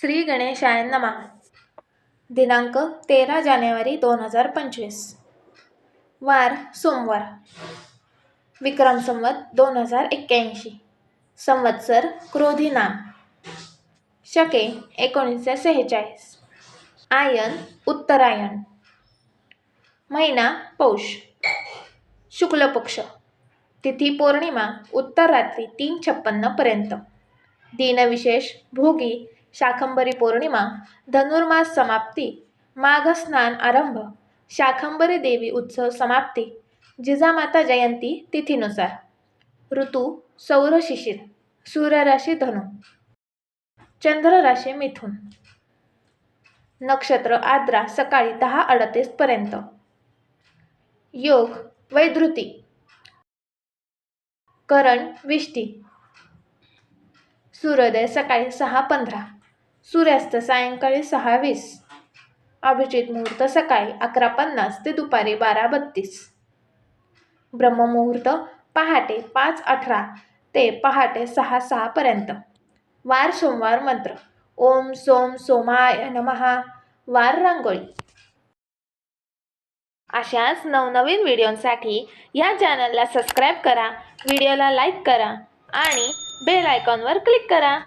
श्री गणेशाय नमा. दिनांक तेरा जानेवारी दोन हजार पंचवीस. वार सोमवार. विक्रम संवत दोन हजार एक्क्याऐंशी. संवत्सर क्रोधी नाम. शके एकोणीसशे सेहेचाळीस. आयन उत्तरायण. महिना पौष. शुक्ल पक्ष. तिथी पौर्णिमा उत्तर रात्री तीन छप्पन्नपर्यंत दिनविशेष भोगी शाकंभरी पौर्णिमा धनुर्मास समाप्ती माघ स्नान आरंभ शाकंभरी देवी उत्सव समाप्ती जिजामाता जयंती तिथीनुसार ऋतू सौर शिशिर सूर्यराशी धनु चंद्र राशी मिथुन नक्षत्र आद्रा सकाळी दहा अडतीसपर्यंत योग वैधृती करण विष्टी सूर्योदय सकाळी सहा पंधरा सूर्यास्त सायंकाळी सहा वीस अभिजित मुहूर्त सकाळी अकरा पन्नास ते दुपारी बारा बत्तीस. ब्रह्ममुहूर्त पहाटे पाच अठरा ते पहाटे सहा सहापर्यंत. वार सोमवार मंत्र. ओम सोम सोमाय नमहा वार रांगोळी. अशाच नवनवीन व्हिडिओंसाठी या चॅनलला सबस्क्राईब करा व्हिडिओला लाईक करा आणि बेल आयकॉनवर क्लिक करा.